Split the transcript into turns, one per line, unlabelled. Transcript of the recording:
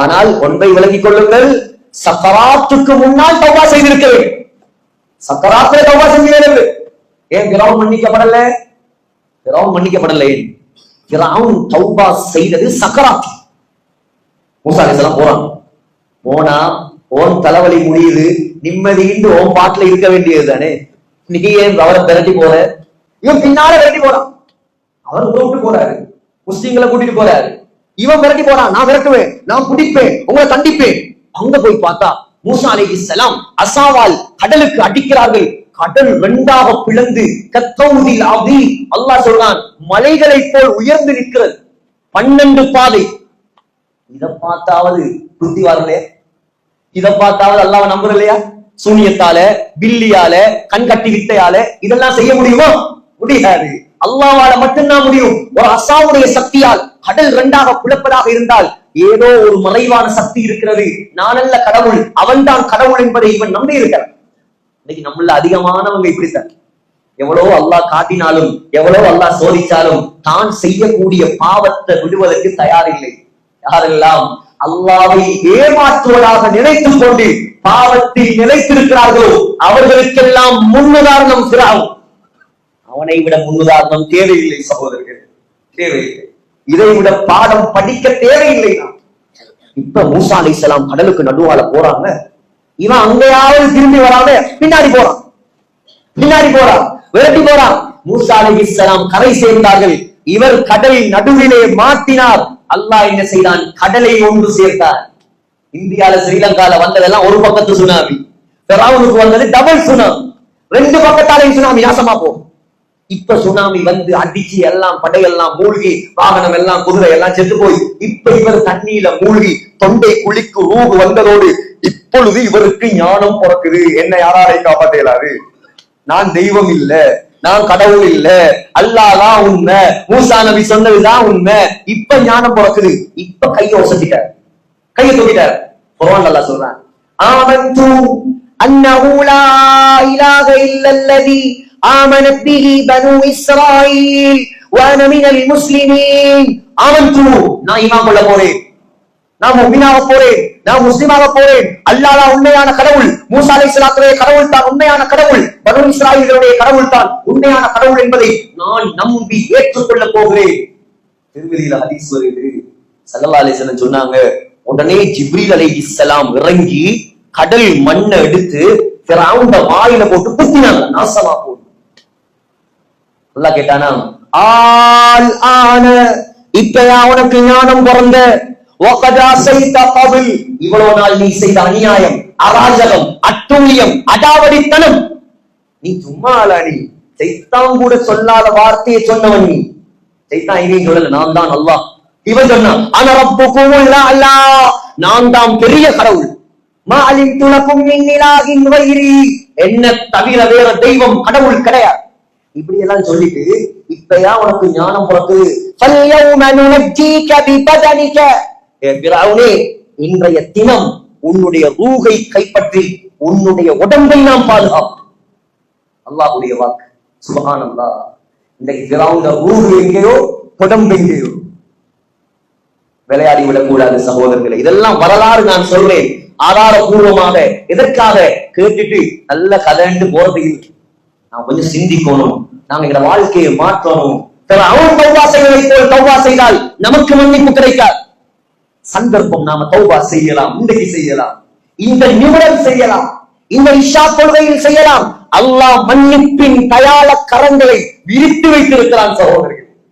ஆனால் ஒன்றை விலகிக் கொள்ளுங்கள். சக்கராத்துக்கு முன்னால் தௌபா செய்திருக்க வேண்டும் சக்கராத்துல தௌபா செஞ்சு ஏன் பிறவும் மன்னிக்கப்படல? பிறவும் மன்னிக்கப்படல. ஏன் பிறவும் தௌபா செய்தது சக்கராத் மூசா அலிஸ்லாம் போறான். போனா ஓன் தலைவலி முடியுது. நிம்மதியின்றி ஓன் பாட்டுல இருக்க வேண்டியது தானே. நீ ஏன் அவரை திரட்டி போற? இவன் பின்னால விரட்டி போறான். அவர் விட்டு போறாரு. முஸ்லீம்களை கூட்டிட்டு போறாரு. இவன் விரட்டி போறான் நான் விரட்டுவேன் நான் பிடிப்பேன் உங்களை கண்டிப்பேன் அங்க போய் பார்த்தா மூசா அலைஹிஸ்ஸலாம் அசாவால் கடலுக்கு அடிக்கிறார்கள். கடல் ரெண்டாக பிளந்து கத்தவுதில் அவி அல்லாஹ் சொல்றான் மலைகளைப் போல் உயர்ந்து நிற்கிறது. பன்னெண்டு பாதை. இத பார்த்தாவது புத்தி வரலையா இத பார்த்தாவது அல்லாவை நம்புறலையா சூனியத்தால பில்லியால கண் கட்டி வித்தையால இதெல்லாம் செய்ய முடியுமா? முடியாது. அல்லாவால மட்டும்தான் முடியும். ஒரு அசாவுடைய சக்தியால் கடல் ரெண்டாக குழப்பதாக இருந்தால் ஏதோ ஒரு மறைவான சக்தி இருக்கிறது. நானல்ல கடவுள் அவன்தான் கடவுள் என்பதை இவன் நம்பி இருக்கிறான் இன்னைக்கு நம்மள அதிகமானவங்க இப்படித்தான். எவ்வளவு அல்லாஹ் காட்டினாலும் எவ்வளவு அல்லாஹ் சோதிச்சாலும் தான் செய்யக்கூடிய பாவத்தை விடுவதற்கு தயாரில்லை. யாரெல்லாம் அல்லாவை ஏமாற்றுவதாக நினைத்துக் கொண்டு பாவத்தில் நிலைத்திருக்கிறார்களோ அவர்களுக்கெல்லாம் முன்னுதாரணம் சிறாகும் அவனை விட முன்னுதாரணம் தேவையில்லை சகோதரர்கள். தேவையில்லை. இதை விட பாடம் படிக்க தேவையில்லை இப்ப மூசா அலைஹிஸ்ஸலாம் கடலுக்கு நடுவால போறாங்க. இவன் அங்கேயாவது திரும்பி வராம பின்னாடி போறான். பின்னாடி போறான். விரட்டி போறான். மூசா அலைஹிஸ்ஸலாம் கரை சேர்ந்தார்கள். இவர் கடலின் நடுவிலே மாட்டினார். அல்லாஹ் என்ன செய்தான்? கடலை ஒன்று சேர்த்தார். இந்தியால ஸ்ரீலங்கால வந்ததெல்லாம் ஒரு பக்கத்து சுனாமி. பெராவுனுக்கு வந்தது டபுள் சுனாமி. ரெண்டு பக்கத்தாலையும் சுனாமி நாசமா போகும். இப்ப சுனாமி வந்து அடிச்சு எல்லாம் படையெல்லாம் மூழ்கி வாகனம் எல்லாம் குதிரை எல்லாம் செத்து போய் இப்ப இவர் தண்ணீர மூழ்கி தொண்டை குழிக்கு ரூபு வந்ததோடு இப்பொழுது இவருக்கு ஞானம் பிறக்குது. என்ன யாராரை காப்பாற்ற இயலாது? நான் தெய்வம் இல்ல. நான் கடவுள் இல்ல. அல்லாதான் உண்மை. மூசா நபி சொன்னதுதான் உண்மை. இப்ப ஞானம் பிறக்குது. இப்ப கைய ஒசத்திட்டார் கைய தூக்கிட்டார். குர்ஆன் நல்லா சொல்றான். ஆமன்து அன்னஹு லா இலாஹ இல்லல்லதி ஆமனத் பிஹி பனு இஸ்ராயீல் வஅன மினல் முஸ்லிமீன். ஆமன்து நான் ஈமான் கொள்ள போறேன். நான் முஃமினாக போறேன். நான் முஸ்லிமாக போறேன். அல்லாஹ் உண்மையான கடவுள். மூசா அலைஹிஸ்ஸலாத்துடைய கடவுள் தான் உண்மையான கடவுள். பனு இஸ்ராயீலுடைய கடவுள் தான் உண்மையான கடவுள் என்பதை நான் நம்பி ஏற்றுக்கொள்ள போகிறேன். திருமதியில ஹதீஸ் வருது சல்லல்லா அலிஸ்லாம் சொன்னாங்க உடனே ஜிப்ரீல் அலைஹிஸ்ஸலாம் இறங்கி கடல் மண்ணை எடுத்து பிறவுண்ட வாயில போட்டு குத்தினாங்க. நாசமா போட்டு நல்லா கேட்டானா ஆள் ஆன இப்பயா உனக்கு ஞானம் பிறந்த இவ்வளவு நாள் நீ செய்த அநியாயம் அராஜகம் அட்டூழியம் அடாவடித்தனம். நீ சும்மா அலாடி சைத்தான் கூட சொல்லாத வார்த்தையை சொன்னவன் நீ. சைத்தான் எங்கேயும் சொல்லல நான் தான் அல்லாஹ். இவன் சொன்னான் ஆனா ரப்பு கூவுள்ள அல்லா நான் தான் பெரிய கடவுள். மாலின் துலக்கும் மின்னிலாகின் வயிறு. என்ன தவிர வேற தெய்வம் கடவுள் கிடையாது. இப்படி எல்லாம் சொல்லிட்டு இப்பயா உனக்கு ஞானம் பிறகு இன்றைய தினம் உன்னுடைய ரூகை கைப்பற்றி உன்னுடைய உடம்பை நாம் பாதுகாப்போம். அல்லாஹுடைய வாக்கு. சுபகானந்தா இன்றைக்கு பிராவுன ரூஹ் எங்கேயோ உடம்பு எங்கேயோ. விளையாடி விடக்கூடாது சகோதரர்களை. இதெல்லாம் வரலாறு நான் சொல்றேன். ஆதாரபூர்வமாக எதற்காக கேட்டுட்டு நல்ல கதைண்டு போறது இல்லை. நான் கொஞ்சம் சிந்திக்கணும். நாங்க எங்க வாழ்க்கையை மாற்றணும். அவன் தௌபா செய்வதை போல் தௌபா செய்தால் நமக்கு மன்னிப்பு கிடைக்காது. சந்தர்ப்பம் நாம தௌபா செய்யலாம் இன்றைக்கு செய்யலாம். இந்த நிமிடம் செய்யலாம். இந்த இஷா தொழுகையில் செய்யலாம். அல்லாஹ் மன்னிப்பின் தயாள கரங்களை விரித்து வைத்திருக்கிறான் சகோதரர்கள்.